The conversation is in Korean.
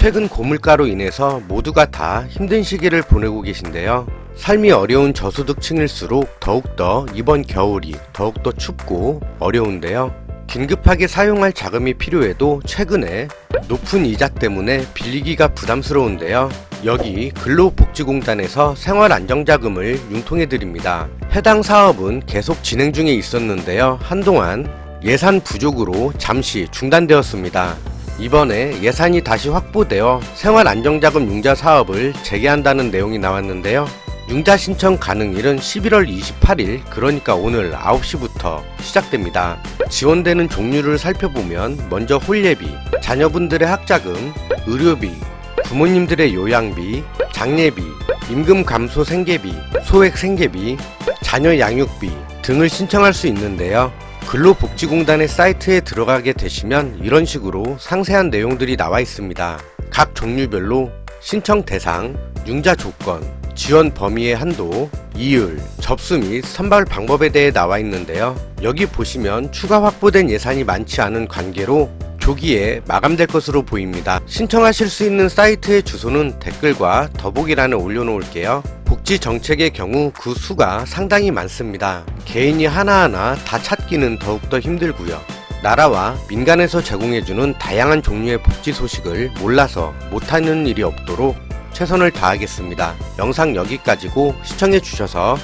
최근 고물가로 인해서 모두가 다 힘든 시기를 보내고 계신데요. 삶이 어려운 저소득층일수록 더욱더 이번 겨울이 더욱더 춥고 어려운데요. 긴급하게 사용할 자금이 필요해도 최근에 높은 이자 때문에 빌리기가 부담스러운데요. 여기 근로복지공단에서 생활안정자금을 융통해드립니다. 해당 사업은 계속 진행 중에 있었는데요. 한동안 예산 부족으로 잠시 중단되었습니다. 이번에 예산이 다시 확보되어 생활안정자금 융자 사업을 재개한다는 내용이 나왔는데요. 융자 신청 가능일은 11월 28일, 그러니까 오늘 9시부터 시작됩니다. 지원되는 종류를 살펴보면 먼저 홀예비, 자녀분들의 학자금, 의료비, 부모님들의 요양비, 장례비, 임금 감소 생계비, 소액 생계비, 자녀 양육비 등을 신청할 수 있는데요. 근로복지공단의 사이트에 들어가게 되시면 이런 식으로 상세한 내용들이 나와 있습니다. 각 종류별로 신청 대상, 융자 조건, 지원 범위의 한도, 이율, 접수 및 선발 방법에 대해 나와 있는데요. 여기 보시면 추가 확보된 예산이 많지 않은 관계로 조기에 마감될 것으로 보입니다. 신청하실 수 있는 사이트의 주소는 댓글과 더보기란에 올려놓을게요. 복지 정책의 경우 그 수가 상당히 많습니다. 개인이 하나하나 다 찾기는 더욱더 힘들고요. 나라와 민간에서 제공해주는 다양한 종류의 복지 소식을 몰라서 못하는 일이 없도록 최선을 다하겠습니다. 영상 여기까지고 시청해주셔서